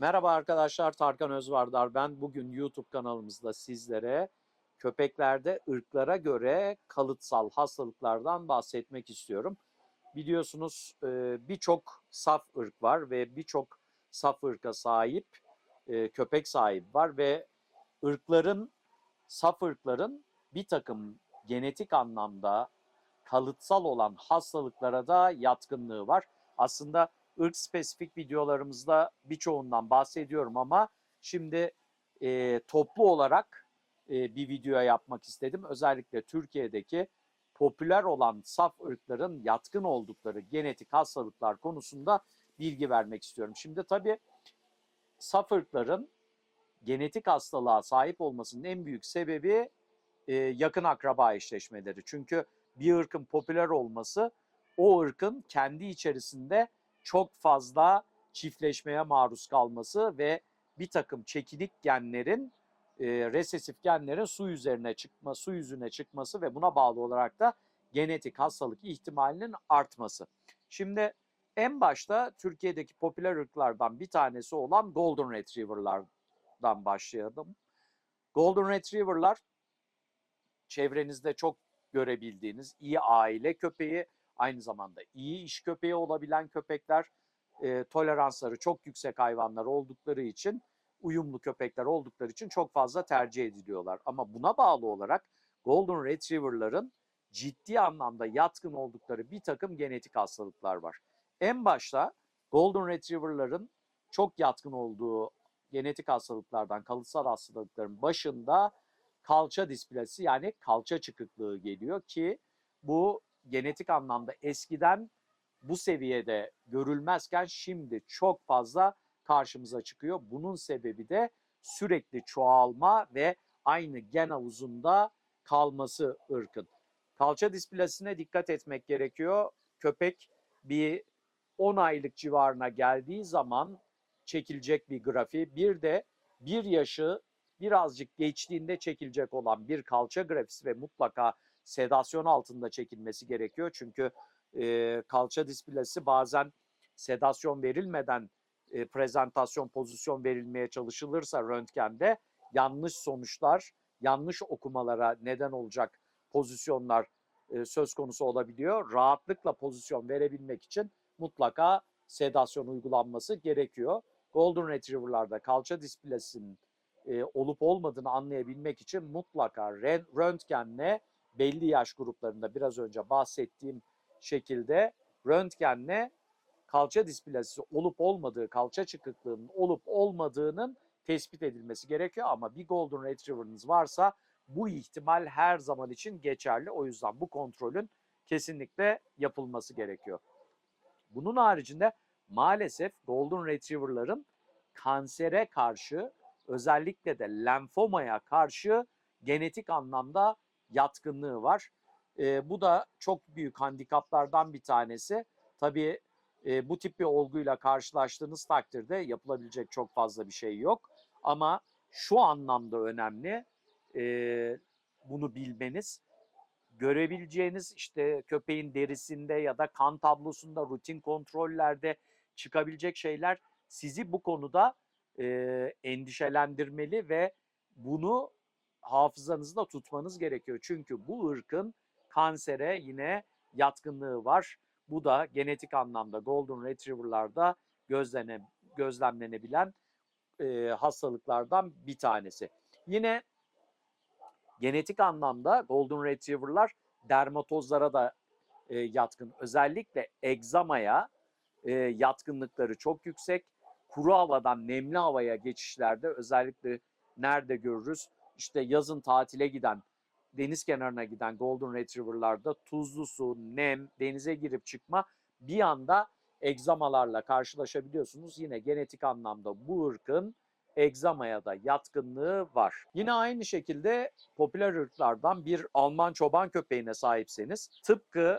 Merhaba arkadaşlar, Tarkan Özvardar ben. Bugün YouTube kanalımızda sizlere köpeklerde ırklara göre kalıtsal hastalıklardan bahsetmek istiyorum. Biliyorsunuz birçok saf ırk var ve birçok saf ırka sahip köpek sahibi var ve ırkların, saf ırkların bir takım genetik anlamda kalıtsal olan hastalıklara da yatkınlığı var. Aslında ırk spesifik videolarımızda birçoğundan bahsediyorum ama şimdi e, toplu olarak e, bir video yapmak istedim. Özellikle Türkiye'deki popüler olan saf ırkların yatkın oldukları genetik hastalıklar konusunda bilgi vermek istiyorum. Şimdi tabii saf ırkların genetik hastalığa sahip olmasının en büyük sebebi e, yakın akraba eşleşmeleri. Çünkü bir ırkın popüler olması o ırkın kendi içerisinde çok fazla çiftleşmeye maruz kalması ve bir takım çekinik genlerin e, resesif genlerin su üzerine çıkma, su yüzüne çıkması ve buna bağlı olarak da genetik hastalık ihtimalinin artması. Şimdi en başta Türkiye'deki popüler ırklardan bir tanesi olan Golden Retriever'lardan başlayalım. Golden Retriever'lar çevrenizde çok görebildiğiniz iyi aile köpeği, aynı zamanda iyi iş köpeği olabilen köpekler, e, toleransları çok yüksek hayvanlar oldukları için, uyumlu köpekler oldukları için çok fazla tercih ediliyorlar. Ama buna bağlı olarak Golden Retriever'ların ciddi anlamda yatkın oldukları bir takım genetik hastalıklar var. En başta Golden Retriever'ların çok yatkın olduğu genetik hastalıklardan, kalıtsal hastalıkların başında kalça displasi yani kalça çıkıklığı geliyor ki bu genetik anlamda eskiden bu seviyede görülmezken şimdi çok fazla karşımıza çıkıyor. Bunun sebebi de sürekli çoğalma ve aynı gen havuzunda kalması ırkın. Kalça displasine dikkat etmek gerekiyor. Köpek bir 10 aylık civarına geldiği zaman çekilecek bir grafiği. Bir de bir yaşı birazcık geçtiğinde çekilecek olan bir kalça grafisi ve mutlaka sedasyon altında çekilmesi gerekiyor. Çünkü e, kalça displasi bazen sedasyon verilmeden e, prezentasyon pozisyon verilmeye çalışılırsa röntgende yanlış sonuçlar, yanlış okumalara neden olacak pozisyonlar e, söz konusu olabiliyor. Rahatlıkla pozisyon verebilmek için mutlaka sedasyon uygulanması gerekiyor. Golden Retriever'larda kalça displasinin e, olup olmadığını anlayabilmek için mutlaka röntgenle belli yaş gruplarında biraz önce bahsettiğim şekilde röntgenle kalça displasisi olup olmadığı, kalça çıkıklığının olup olmadığının tespit edilmesi gerekiyor ama bir Golden Retriever'ınız varsa bu ihtimal her zaman için geçerli. O yüzden bu kontrolün kesinlikle yapılması gerekiyor. Bunun haricinde maalesef Golden Retriever'ların kansere karşı özellikle de lenfomaya karşı genetik anlamda yatkınlığı var. E, bu da çok büyük handikaplardan bir tanesi. Tabii e, bu tip bir olguyla karşılaştığınız takdirde yapılabilecek çok fazla bir şey yok. Ama şu anlamda önemli e, bunu bilmeniz. Görebileceğiniz işte köpeğin derisinde ya da kan tablosunda rutin kontrollerde çıkabilecek şeyler sizi bu konuda e, endişelendirmeli ve bunu hafızanızda tutmanız gerekiyor. Çünkü bu ırkın kansere yine yatkınlığı var. Bu da genetik anlamda Golden Retriever'larda gözlene, gözlemlenebilen e, hastalıklardan bir tanesi. Yine genetik anlamda Golden Retriever'lar dermatozlara da e, yatkın. Özellikle egzamaya e, yatkınlıkları çok yüksek. Kuru havadan nemli havaya geçişlerde özellikle nerede görürüz? İşte yazın tatile giden, deniz kenarına giden Golden Retriever'larda tuzlu su, nem, denize girip çıkma bir anda egzamalarla karşılaşabiliyorsunuz. Yine genetik anlamda bu ırkın egzamaya da yatkınlığı var. Yine aynı şekilde popüler ırklardan bir Alman çoban köpeğine sahipseniz tıpkı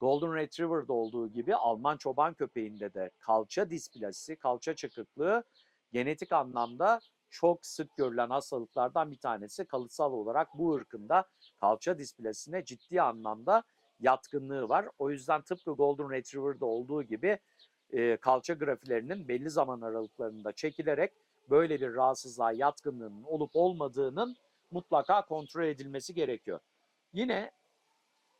Golden Retriever'da olduğu gibi Alman çoban köpeğinde de kalça displasisi, kalça çıkıklığı genetik anlamda çok sık görülen hastalıklardan bir tanesi. Kalıtsal olarak bu ırkında kalça displasisine ciddi anlamda yatkınlığı var. O yüzden tıpkı Golden Retriever'da olduğu gibi e, kalça grafilerinin belli zaman aralıklarında çekilerek böyle bir rahatsızlığa yatkınlığının olup olmadığının mutlaka kontrol edilmesi gerekiyor. Yine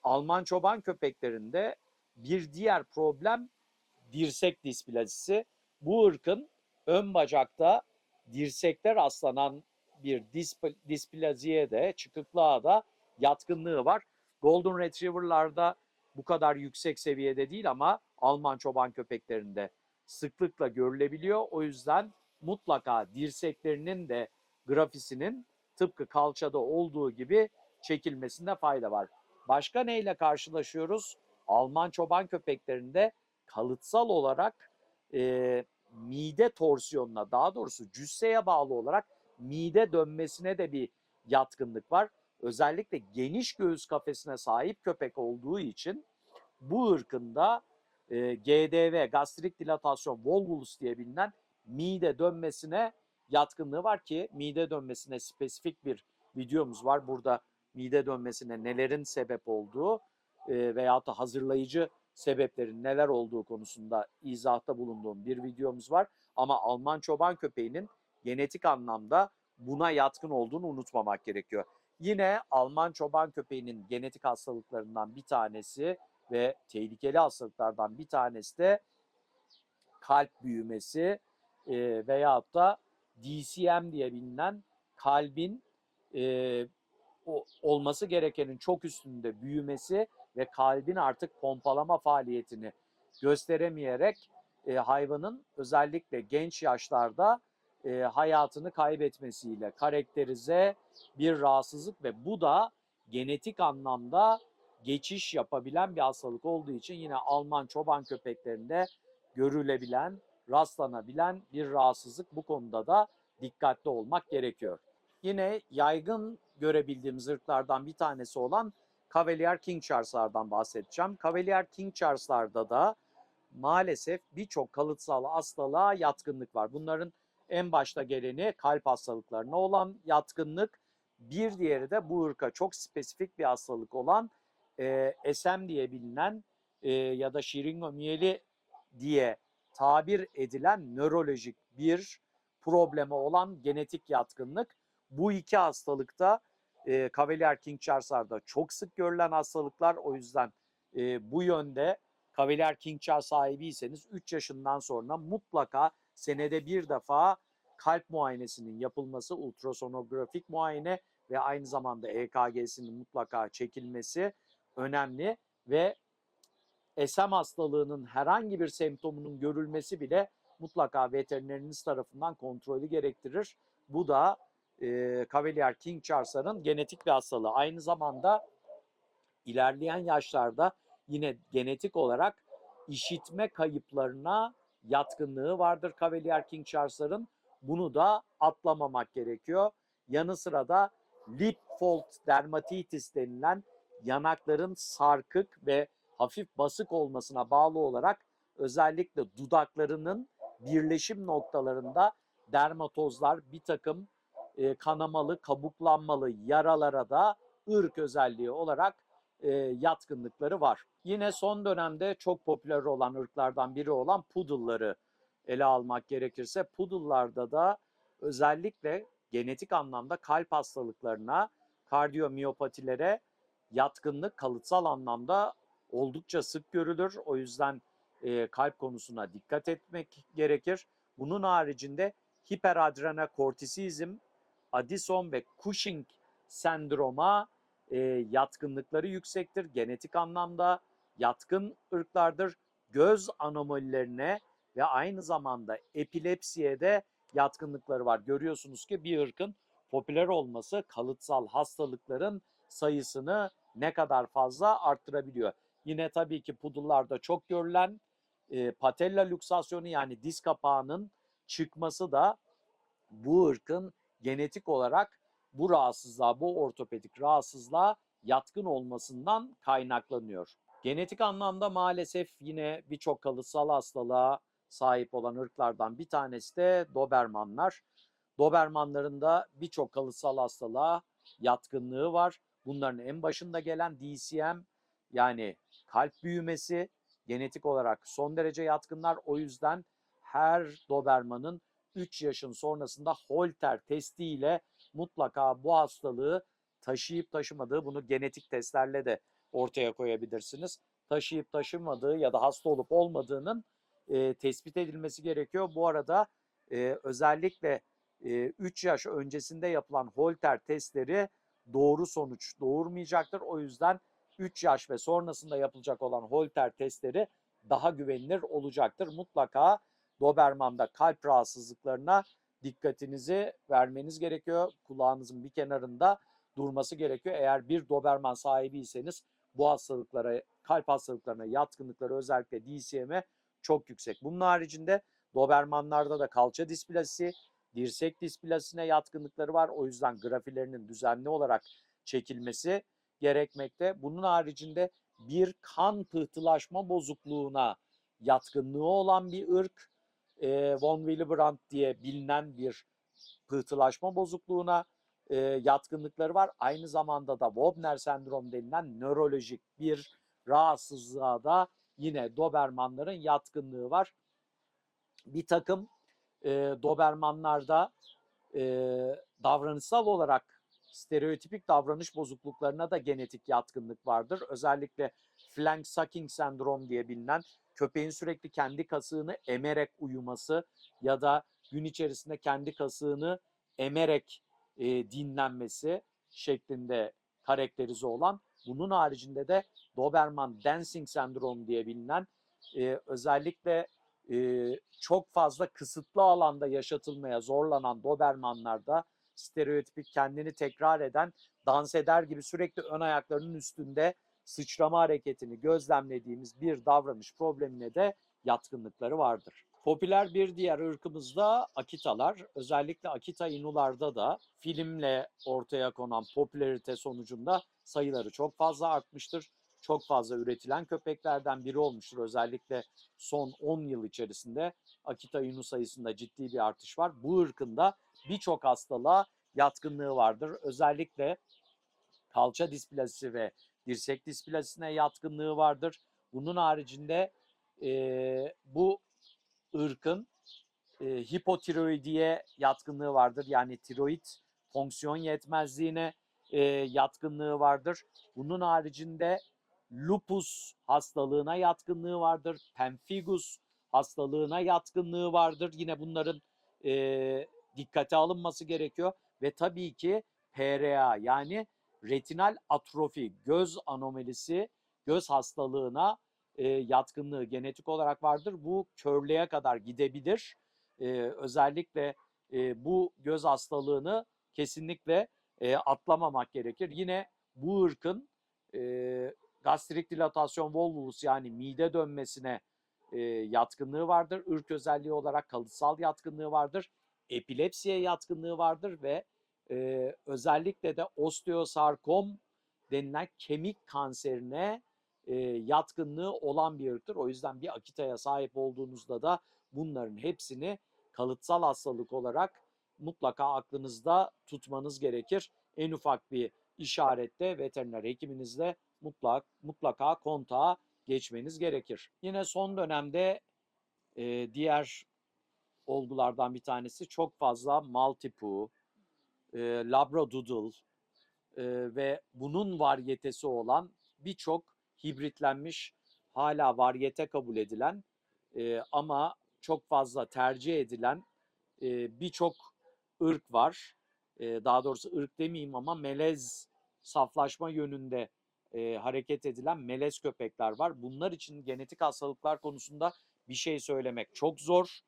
Alman çoban köpeklerinde bir diğer problem dirsek displazisi. Bu ırkın ön bacakta dirsekte rastlanan bir disp- displaziye de çıkıklığa da yatkınlığı var. Golden Retriever'larda bu kadar yüksek seviyede değil ama Alman çoban köpeklerinde sıklıkla görülebiliyor. O yüzden mutlaka dirseklerinin de grafisinin tıpkı kalçada olduğu gibi çekilmesinde fayda var. Başka neyle karşılaşıyoruz? Alman çoban köpeklerinde kalıtsal olarak e, mide torsiyonuna daha doğrusu cüsseye bağlı olarak mide dönmesine de bir yatkınlık var. Özellikle geniş göğüs kafesine sahip köpek olduğu için bu ırkında e, GDV, gastrik dilatasyon volvulus diye bilinen mide dönmesine yatkınlığı var ki mide dönmesine spesifik bir videomuz var. Burada mide dönmesine nelerin sebep olduğu e, veyahut da hazırlayıcı sebeplerin neler olduğu konusunda izahta bulunduğum bir videomuz var. Ama Alman çoban köpeğinin genetik anlamda buna yatkın olduğunu unutmamak gerekiyor. Yine Alman çoban köpeğinin genetik hastalıklarından bir tanesi ve tehlikeli hastalıklardan bir tanesi de kalp büyümesi e, veyahut da DCM diye bilinen kalbin e, olması gerekenin çok üstünde büyümesi ve kalbin artık pompalama faaliyetini gösteremeyerek e, hayvanın özellikle genç yaşlarda e, hayatını kaybetmesiyle karakterize bir rahatsızlık ve bu da genetik anlamda geçiş yapabilen bir hastalık olduğu için yine Alman çoban köpeklerinde görülebilen, rastlanabilen bir rahatsızlık. Bu konuda da dikkatli olmak gerekiyor. Yine yaygın görebildiğimiz ırklardan bir tanesi olan Cavalier King Charles'lardan bahsedeceğim. Cavalier King Charles'larda da maalesef birçok kalıtsal hastalığa yatkınlık var. Bunların en başta geleni kalp hastalıklarına olan yatkınlık. Bir diğeri de bu ırka çok spesifik bir hastalık olan e, SM diye bilinen e, ya da şiringomiyeli diye tabir edilen nörolojik bir problemi olan genetik yatkınlık. Bu iki hastalıkta e, Cavalier King Charles'larda çok sık görülen hastalıklar. O yüzden e, bu yönde Cavalier King Charles sahibiyseniz 3 yaşından sonra mutlaka senede bir defa kalp muayenesinin yapılması, ultrasonografik muayene ve aynı zamanda EKG'sinin mutlaka çekilmesi önemli ve SM hastalığının herhangi bir semptomunun görülmesi bile mutlaka veterineriniz tarafından kontrolü gerektirir. Bu da e, Cavalier King Charles'ların genetik bir hastalığı. Aynı zamanda ilerleyen yaşlarda yine genetik olarak işitme kayıplarına yatkınlığı vardır Cavalier King Charles'ların. Bunu da atlamamak gerekiyor. Yanı sıra da lip fold dermatitis denilen yanakların sarkık ve hafif basık olmasına bağlı olarak özellikle dudaklarının birleşim noktalarında dermatozlar bir takım e, kanamalı, kabuklanmalı yaralara da ırk özelliği olarak e, yatkınlıkları var. Yine son dönemde çok popüler olan ırklardan biri olan poodle'ları ele almak gerekirse poodle'larda da özellikle genetik anlamda kalp hastalıklarına, kardiyomiyopatilere yatkınlık kalıtsal anlamda oldukça sık görülür. O yüzden e, kalp konusuna dikkat etmek gerekir. Bunun haricinde hiperadrenokortisizm, Addison ve Cushing sendroma e, yatkınlıkları yüksektir. Genetik anlamda yatkın ırklardır. Göz anomalilerine ve aynı zamanda epilepsiye de yatkınlıkları var. Görüyorsunuz ki bir ırkın popüler olması kalıtsal hastalıkların sayısını ne kadar fazla arttırabiliyor. Yine tabii ki pudullarda çok görülen e, patella luksasyonu yani diz kapağının çıkması da bu ırkın genetik olarak bu rahatsızlığa, bu ortopedik rahatsızlığa yatkın olmasından kaynaklanıyor. Genetik anlamda maalesef yine birçok kalıtsal hastalığa sahip olan ırklardan bir tanesi de Dobermanlar. Dobermanların da birçok kalıtsal hastalığa yatkınlığı var. Bunların en başında gelen DCM yani kalp büyümesi, genetik olarak son derece yatkınlar. O yüzden her Doberman'ın 3 yaşın sonrasında Holter testiyle mutlaka bu hastalığı taşıyıp taşımadığı bunu genetik testlerle de ortaya koyabilirsiniz. Taşıyıp taşımadığı ya da hasta olup olmadığının e, tespit edilmesi gerekiyor. Bu arada e, özellikle e, 3 yaş öncesinde yapılan Holter testleri doğru sonuç doğurmayacaktır. O yüzden 3 yaş ve sonrasında yapılacak olan Holter testleri daha güvenilir olacaktır. Mutlaka Doberman'da kalp rahatsızlıklarına dikkatinizi vermeniz gerekiyor. Kulağınızın bir kenarında durması gerekiyor. Eğer bir Doberman sahibiyseniz bu hastalıklara, kalp hastalıklarına yatkınlıkları özellikle DCM'e çok yüksek. Bunun haricinde Dobermanlarda da kalça displasisi, dirsek displasisine yatkınlıkları var. O yüzden grafilerinin düzenli olarak çekilmesi gerekmekte. Bunun haricinde bir kan pıhtılaşma bozukluğuna yatkınlığı olan bir ırk. E, von Willebrand diye bilinen bir pıhtılaşma bozukluğuna e, yatkınlıkları var. Aynı zamanda da Wobner sendrom denilen nörolojik bir rahatsızlığa da yine Dobermanların yatkınlığı var. Bir takım e, Dobermanlarda e, davranışsal olarak stereotipik davranış bozukluklarına da genetik yatkınlık vardır. Özellikle flank sucking sendrom diye bilinen köpeğin sürekli kendi kasığını emerek uyuması ya da gün içerisinde kendi kasığını emerek e, dinlenmesi şeklinde karakterize olan bunun haricinde de Doberman dancing sendrom diye bilinen e, özellikle e, çok fazla kısıtlı alanda yaşatılmaya zorlanan Dobermanlarda stereotipik kendini tekrar eden dans eder gibi sürekli ön ayaklarının üstünde sıçrama hareketini gözlemlediğimiz bir davranış problemine de yatkınlıkları vardır. Popüler bir diğer ırkımız da Akitalar. Özellikle Akita Inularda da filmle ortaya konan popülarite sonucunda sayıları çok fazla artmıştır. Çok fazla üretilen köpeklerden biri olmuştur. Özellikle son 10 yıl içerisinde Akita Inu sayısında ciddi bir artış var. Bu ırkın da birçok hastalığa yatkınlığı vardır. Özellikle kalça displasisi ve dirsek displasisine yatkınlığı vardır. Bunun haricinde e, bu ırkın e, hipotiroidiye yatkınlığı vardır. Yani tiroid fonksiyon yetmezliğine e, yatkınlığı vardır. Bunun haricinde lupus hastalığına yatkınlığı vardır. Pemphigus hastalığına yatkınlığı vardır. Yine bunların e, dikkate alınması gerekiyor. Ve tabii ki PRA yani retinal atrofi, göz anomalisi, göz hastalığına e, yatkınlığı genetik olarak vardır. Bu körlüğe kadar gidebilir. E, özellikle e, bu göz hastalığını kesinlikle e, atlamamak gerekir. Yine bu ırkın e, gastrik dilatasyon volvulus yani mide dönmesine e, yatkınlığı vardır. Irk özelliği olarak kalıtsal yatkınlığı vardır. Epilepsiye yatkınlığı vardır ve e, özellikle de osteosarkom denilen kemik kanserine e, yatkınlığı olan bir ırktır. O yüzden bir akitaya sahip olduğunuzda da bunların hepsini kalıtsal hastalık olarak mutlaka aklınızda tutmanız gerekir. En ufak bir işarette veteriner hekiminizle mutlak, mutlaka kontağa geçmeniz gerekir. Yine son dönemde e, diğer olgulardan bir tanesi çok fazla Maltipoo, e, Labradoodle e, ve bunun varyetesi olan birçok hibritlenmiş hala varyete kabul edilen e, ama çok fazla tercih edilen e, birçok ırk var. E, daha doğrusu ırk demeyeyim ama melez saflaşma yönünde e, hareket edilen melez köpekler var. Bunlar için genetik hastalıklar konusunda bir şey söylemek çok zor.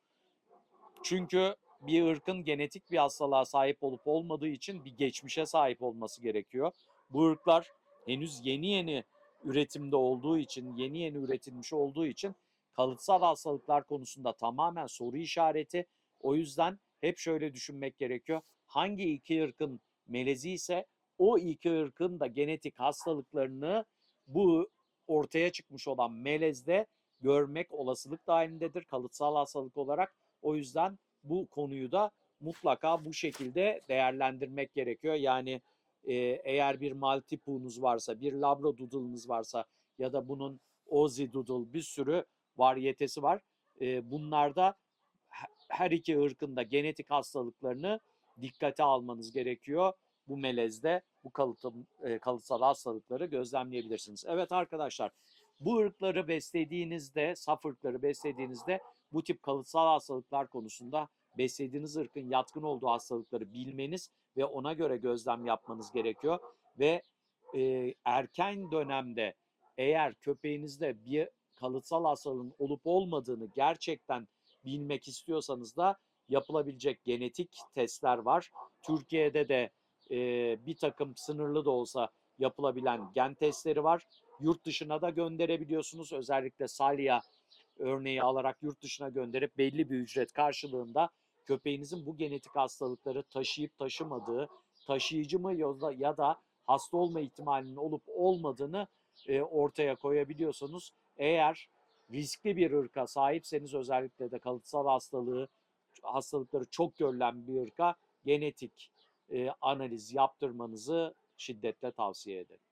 Çünkü bir ırkın genetik bir hastalığa sahip olup olmadığı için bir geçmişe sahip olması gerekiyor. Bu ırklar henüz yeni yeni üretimde olduğu için, yeni yeni üretilmiş olduğu için kalıtsal hastalıklar konusunda tamamen soru işareti. O yüzden hep şöyle düşünmek gerekiyor. Hangi iki ırkın melezi ise o iki ırkın da genetik hastalıklarını bu ortaya çıkmış olan melezde görmek olasılık dahilindedir kalıtsal hastalık olarak. O yüzden bu konuyu da mutlaka bu şekilde değerlendirmek gerekiyor. Yani e, eğer bir Maltipu'nuz varsa, bir Labradoodle'ınız varsa ya da bunun Aussie Doodle bir sürü varyetesi var. E, bunlarda he- her iki ırkın da genetik hastalıklarını dikkate almanız gerekiyor. Bu melezde bu kalıtım, e, kalıtsal hastalıkları gözlemleyebilirsiniz. Evet arkadaşlar bu ırkları beslediğinizde, saf ırkları beslediğinizde bu tip kalıtsal hastalıklar konusunda beslediğiniz ırkın yatkın olduğu hastalıkları bilmeniz ve ona göre gözlem yapmanız gerekiyor. Ve e, erken dönemde eğer köpeğinizde bir kalıtsal hastalığın olup olmadığını gerçekten bilmek istiyorsanız da yapılabilecek genetik testler var. Türkiye'de de e, bir takım sınırlı da olsa yapılabilen gen testleri var. Yurt dışına da gönderebiliyorsunuz. Özellikle salya örneği alarak yurt dışına gönderip belli bir ücret karşılığında köpeğinizin bu genetik hastalıkları taşıyıp taşımadığı, taşıyıcı mı ya da, hasta olma ihtimalinin olup olmadığını e, ortaya koyabiliyorsunuz. Eğer riskli bir ırka sahipseniz özellikle de kalıtsal hastalığı hastalıkları çok görülen bir ırka genetik e, analiz yaptırmanızı şiddetle tavsiye ederim.